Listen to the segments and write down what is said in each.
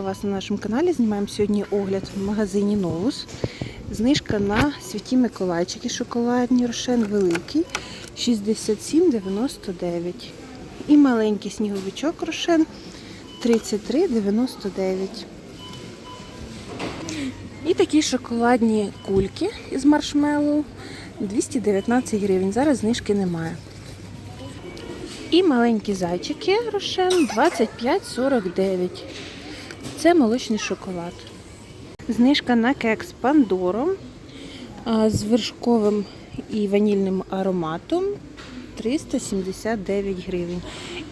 вас на нашому каналі. Знімаємо сьогодні огляд в магазині Новус. Знижка на святі Миколайчики шоколадні рошен великий 67,99. І маленький сніговичок рошен 33,99. І такі шоколадні кульки із маршмеллоу 219 гривень. Зараз знижки немає. І маленькі зайчики рошен 25,49. Це молочний шоколад. Знижка на кекс Пандоро з вершковим і ванільним ароматом 379 гривень.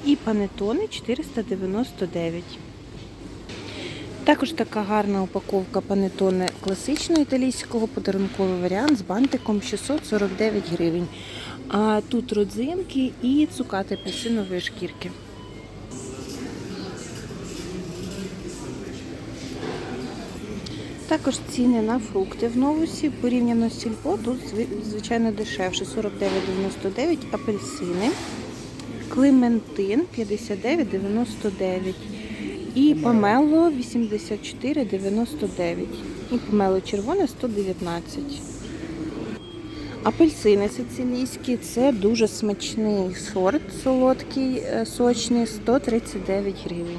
І панетони 499. Також така гарна упаковка панетони класичного італійського подарунковий варіант з бантиком 649 гривень. А тут родзинки і цукати апельсинової шкірки. Також ціни на фрукти в новусі порівняно з сільпо тут звичайно дешевше. 49,99 апельсини, клементин 59,99 і помело 84,99 і помело червоне 119. Апельсини сицилійські це дуже смачний сорт, солодкий, е, сочний 139 гривень.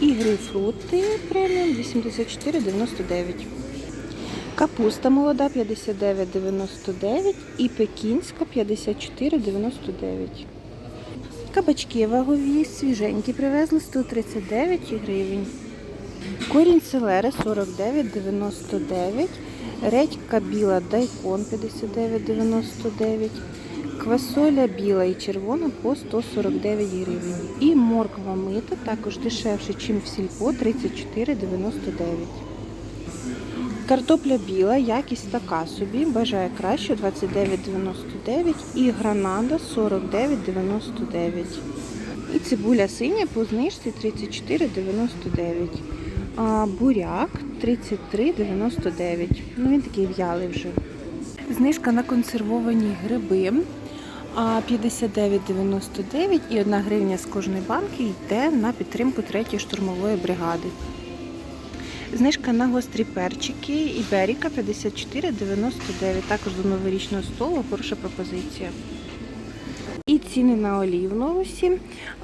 І грейпфрути преміум 84,99. Капуста молода 59,99 і пекінська 54,99. Кабачки вагові, свіженькі привезли 139 гривень. Корінь селери 49,99. Редька біла дайкон 59,99. Квасоля біла і червона по 149 гривень. І морква мита також дешевше, ніж в сільпо 34,99. Картопля біла, якість така собі, бажає краще 29,99 і гранада 49,99. І цибуля синя по знижці 34,99. А буряк 33,99. Ну він такий в'ялий вже. Знижка на консервовані гриби а 59,99 і 1 гривня з кожної банки йде на підтримку 3-ї штурмової бригади. Знижка на гострі перчики Іберіка 54,99. Також до новорічного столу хороша пропозиція. І ціни на олію в новусі.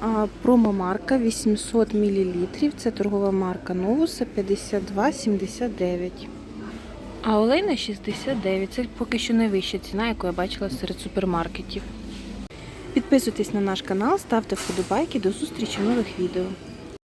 А, Промомарка 800 мл. Це торгова марка Новуса 52,79. А олейна 69. Це поки що найвища ціна, яку я бачила серед супермаркетів. Підписуйтесь на наш канал, ставте вподобайки. До зустрічі нових відео.